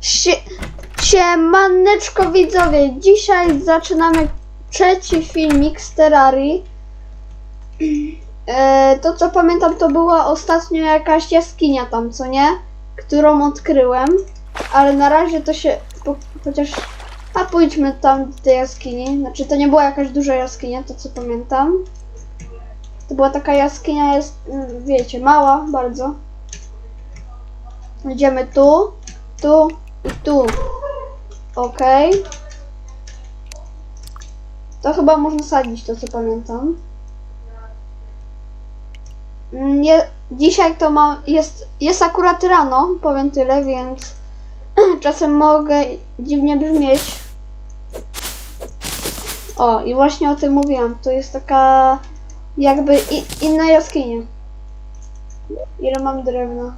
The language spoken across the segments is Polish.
Sie Siemaneczko widzowie, dzisiaj zaczynamy trzeci filmik z Terrarii. E, to co pamiętam to była ostatnio jakaś jaskinia tam, co nie? Którą odkryłem, ale na razie to się, po, chociaż, a pójdźmy tam do tej jaskini, znaczy to nie była jakaś duża jaskinia, to co pamiętam. To była taka jaskinia, jest, mm, wiecie, mała bardzo. Idziemy tu, tu i tu. Okej. To chyba można sadzić, to co pamiętam. Mm, Nie, dzisiaj to ma, jest, jest akurat rano, powiem tyle, więc czasem mogę dziwnie brzmieć. O, i właśnie o tym mówiłam. To jest taka jakby inna jaskinia. Ile mam drewna?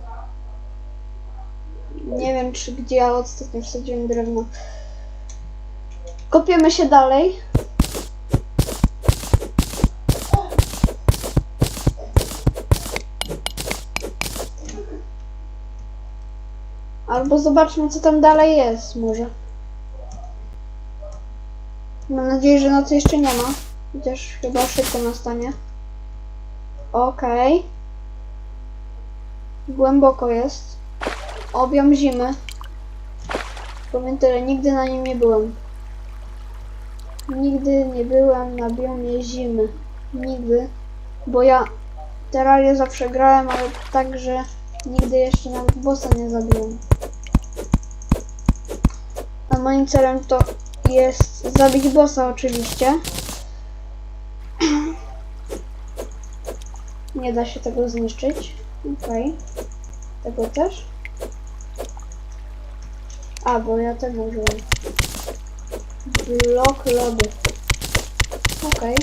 Nie wiem, czy gdzie ja ostatnio wsadziłem drewno. Kopiemy się dalej. Albo zobaczmy, co tam dalej jest, może. Mam nadzieję, że nocy jeszcze nie ma. Chociaż chyba szybko nastanie. Okej. Głęboko jest. Obiom zimy. Powiem tyle, nigdy na nim nie byłem. Nigdy nie byłem na biomie zimy. Nigdy. Bo ja terrarię zawsze grałem, ale tak, że nigdy jeszcze nawet bossa nie zabiłem. A moim celem to jest zabić bossa oczywiście. Nie da się tego zniszczyć. Okej. Tego też. A, bo ja tego użyłem. Blok lodu. Okej.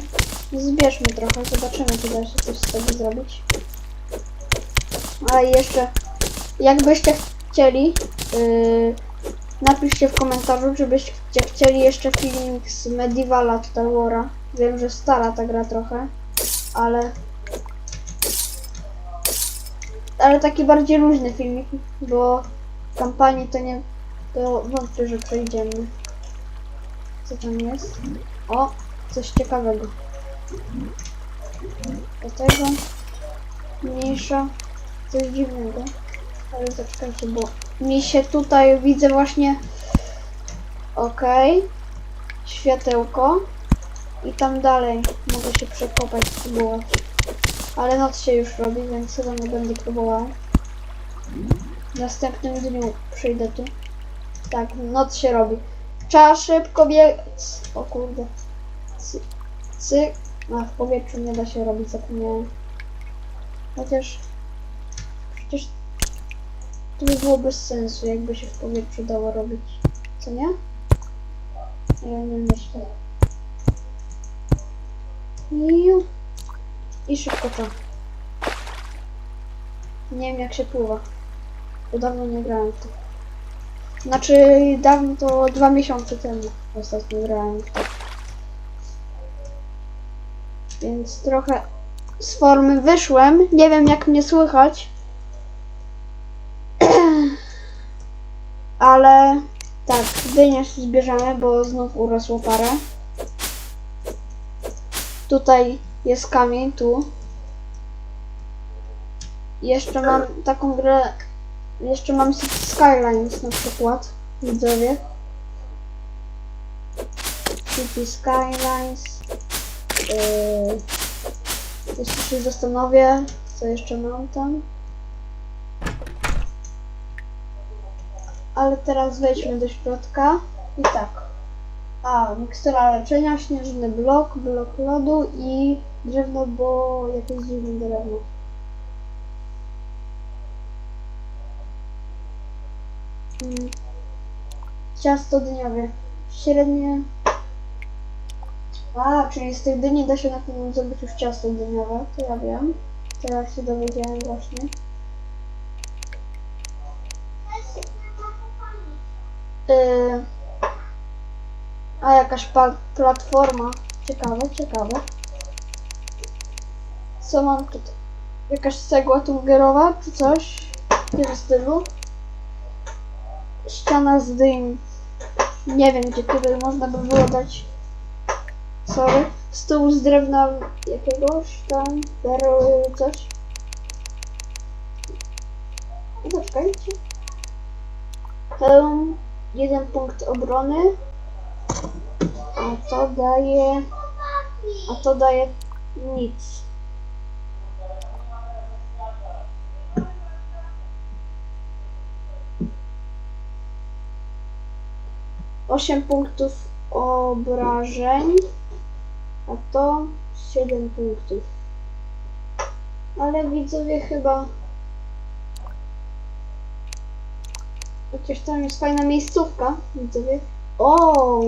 Zbierzmy trochę, zobaczymy, czy da się coś z tego zrobić. A jeszcze, jakbyście chcieli, yy, napiszcie w komentarzu, czy byście chcieli jeszcze filmik z Medievala Total War'a. Wiem, że stara ta gra trochę, ale... Ale taki bardziej luźny filmik, bo kampanii to nie to wątpię, że przejdziemy. Co tam jest? O, coś ciekawego. Do tego mniejsza, coś dziwnego. Ale zaczekajcie, bo mi się tutaj widzę właśnie okej, światełko i tam dalej mogę się przekopać, spróbować. Ale noc się już robi, więc chyba nie będę próbował. W następnym dniu przyjdę tu. Tak, noc się robi. Trzeba szybko biec. O kurde. Cy, cy. A w powietrzu nie da się robić, zapomniałem. Chociaż... Przecież... To by było bez sensu, jakby się w powietrzu dało robić. Co nie? Ja nie myślę. I szybko to. Nie wiem jak się pływa. Bo dawno nie grałem w to. Znaczy dawno to dwa miesiące temu ostatnio grałem. Więc trochę z formy wyszłem. Nie wiem jak mnie słychać. Ale tak, dynię zbierzemy, bo znów urosło parę. Tutaj jest kamień, tu. Jeszcze mam taką grę jeszcze mam Skylines na przykład, widzowie. City Skylines. Yy, jeszcze się zastanowię, co jeszcze mam tam. Ale teraz wejdźmy do środka i tak. A, mikstura leczenia, śnieżny blok, blok lodu i drewno, bo jakieś dziwne drewno. Ciasto dniowe. Średnie. A, czyli z tych dyni da się na pewno zrobić już ciasto dniowe. To ja wiem. Teraz się dowiedziałem właśnie. Yy. A jakaś platforma. Ciekawe, ciekawe. Co mam tutaj? Jakaś cegła tungerowa czy coś w stylu? Ściana z dym. Nie wiem, gdzie tutaj można by było dać. Sorry. Stół z drewna jakiegoś tam, perły, coś. Zaczekajcie. Hełm, jeden punkt obrony. A to daje... A to daje nic. Osiem punktów obrażeń, a to siedem punktów. Ale widzowie chyba... Chociaż tam jest fajna miejscówka, widzowie. O,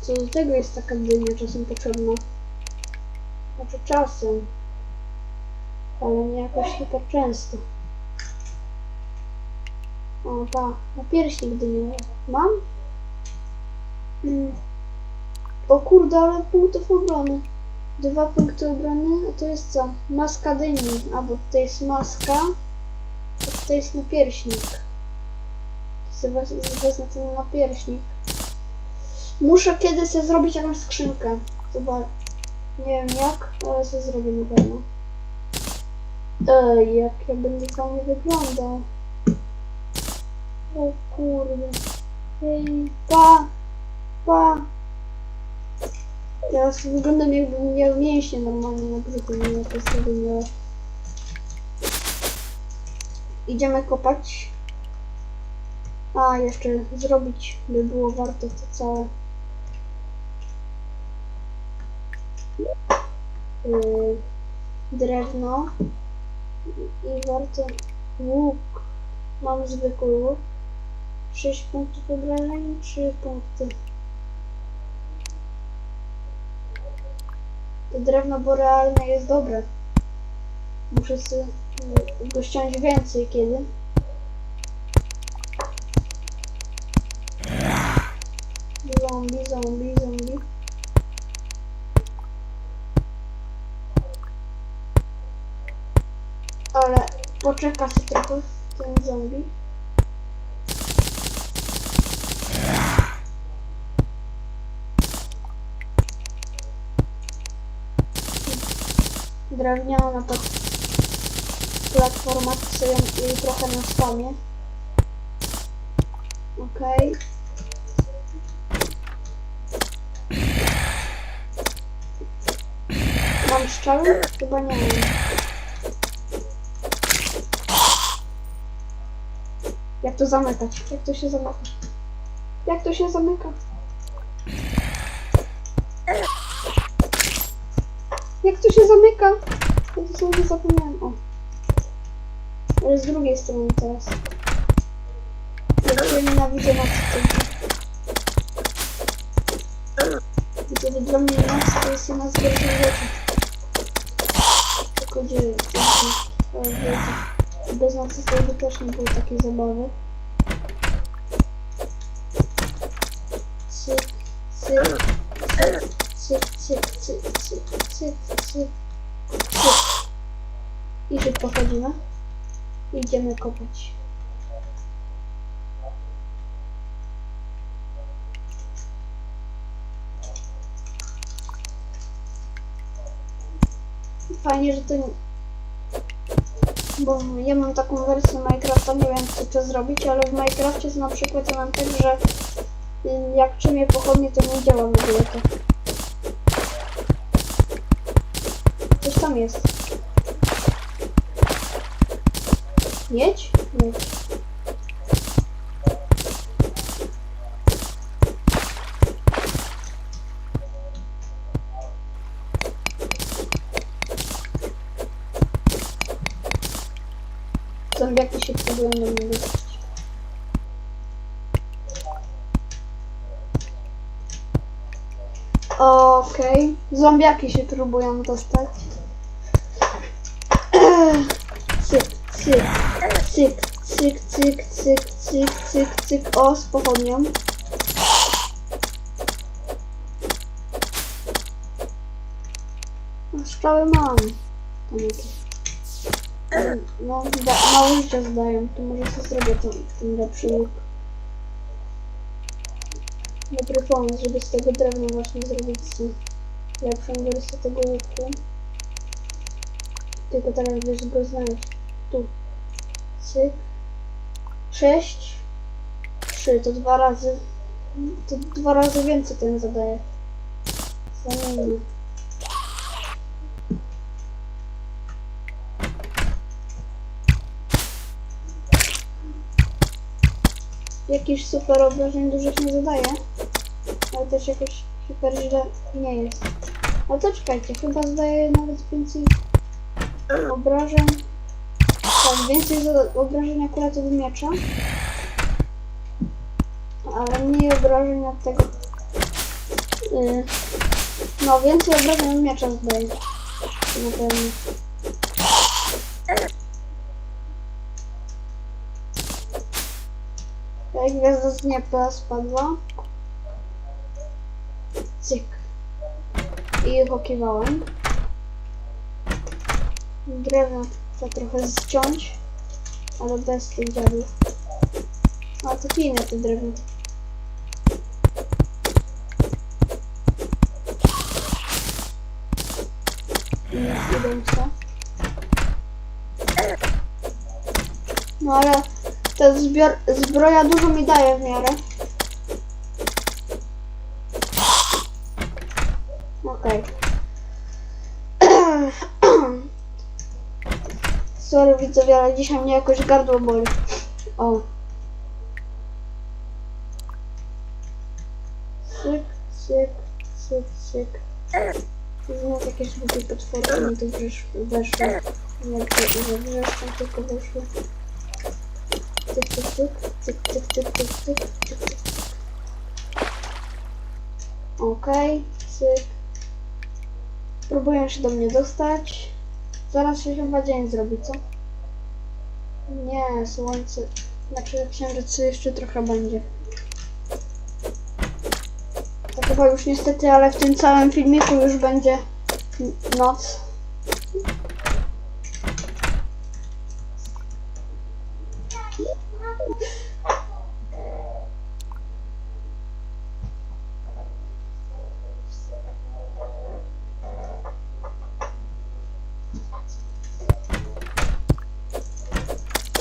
co do tego jest taka dynia czasem potrzebna. Znaczy czasem. Ale nie jakoś super często. O, ta, na pierśnik dynia. Mam? Mm. O kurde, ale punktów obrony. Dwa punkty obrony, a to jest co? Maska dyni. Albo to jest maska, a to jest napierśnik. Wez- wezmę ten napierśnik. Muszę kiedyś sobie zrobić jakąś skrzynkę. Chyba nie wiem jak, ale sobie zrobię na pewno. Ej, jak ja będę fajnie wyglądał. O kurde. Ej, pa! Pa! Teraz wyglądam jakbym miał mięśnie normalnie na brzuchu, nie jak sobie miała. Idziemy kopać. A, jeszcze zrobić by było warto to całe. Yy, drewno. I warto łuk. Mam zwykły łuk. 6 punktów obrażeń, 3 punkty. To drewno borealne jest dobre. Muszę yy, go ściąć więcej kiedy. Zombie, zombie, zombie. Ale poczeka się trochę ten zombie. Drewniana na tak platforma, co ją trochę na spamie. Okej. Mam strzały? Chyba nie mam. Jak to zamykać? Jak to się zamyka? Jak to się zamyka? Jak to się zamyka? Ja to sobie zapomniałem. O. Ale z drugiej strony teraz. Jak ja nienawidzę nocy wtedy. Dla mnie noc to jest jedna z gorszych rzeczy. Tylko dzieje. Bez nocy by też nie było takiej zabawy. Cyk, cyk, cyk, cyk, cyk. I szybko chodzimy. Idziemy kopać. Fajnie, że to nie... Bo ja mam taką wersję Minecrafta, nie wiem co to zrobić, ale w Minecrafcie na przykład ja mam tak, że jak czymię pochodnie, to nie działa w ogóle to. Tam jest. Miedź? Miedź. Zombiaki się próbują do. Okej. Zombiaki się próbują dostać. Cyk, cyk, cyk, cyk, cyk, cyk, cyk, cyk. O, z pochodnią. No, Strzały mam. Tam jakieś. No, da, mało życia zdają, to może sobie zrobię ten, ten lepszy łuk. Dobry pomysł, żeby z tego drewna właśnie zrobić lepszą wersję tego łuku. Tylko teraz wiesz go znaleźć. Tu. Cyk. Sześć. Trzy, to dwa razy. To dwa razy więcej ten zadaje. Zamieńmy. Jakiś super obrażeń dużych nie zadaje. Ale też jakoś super źle nie jest. Ale to czekajcie, chyba zdaje nawet więcej obrażeń. Tak, więcej obrażeń akurat od miecza. Ale mniej obrażeń od tego. Yy, no, więcej obrażeń od miecza zdaje. Jak gwiazda z nieba spadła. Cyk. I hokiwałem. Drewno trzeba trochę zciąć, ale bez tych dziadów. A to fajne te drewno. No ale ta zbroja dużo mi daje w miarę. Okej. Sorry widzowie, ale dzisiaj mnie jakoś gardło boli. O. Cyk, cyk, cyk, cyk. Znów jakieś głupie potwory mi tu weszły. Jak że wrzeszczą tylko weszły. Cyk, cyk, cyk, cyk, cyk, cyk, cyk, cyk, cyk, cyk. Okej, cyk. Próbują się do mnie dostać. Zaraz się chyba dzień zrobi, co? Nie, słońce. Znaczy księżyc jeszcze trochę będzie. To chyba już niestety, ale w tym całym filmiku już będzie noc.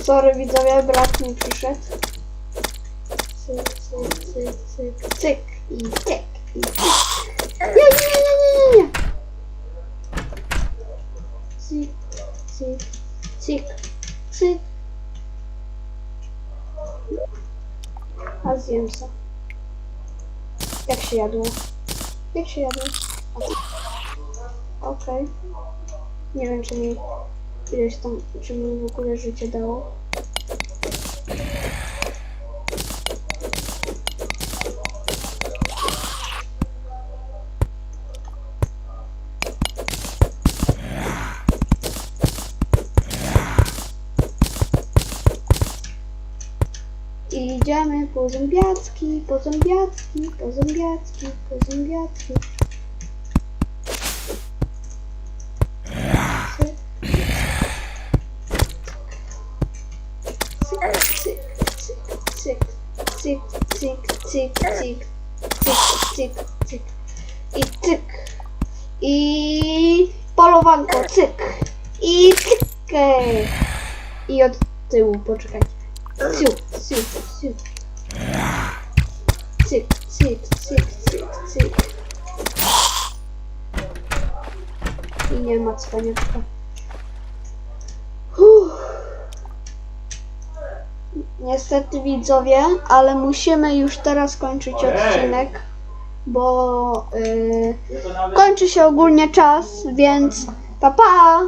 Sorry widzowie, brat mi przyszedł. Cyk, cyk, cyk, cyk, cyk i cyk i cyk. Nie, nie, nie, nie, nie, nie. Cyk, cyk, cyk, cyk. A zjem se. Jak się jadło? Jak się jadło? Okej. Nie wiem, czy mi ileś tam, czy mi w ogóle życie dało. Idziemy po zębiacki, po zębiacki, po zębiacki, po zębiacki. Cyk, cyk, cyk, cyk, cyk, cyk, cyk. I cyk. I polowanko, cyk. I cyk. I od tyłu, poczekajcie. Ciu, ciu, ciu. Cyk, cyk, cyk, cyk, cyk. I nie ma cwaniaczka. Niestety widzowie, ale musimy już teraz kończyć odcinek, bo yy, kończy się ogólnie czas, więc pa pa!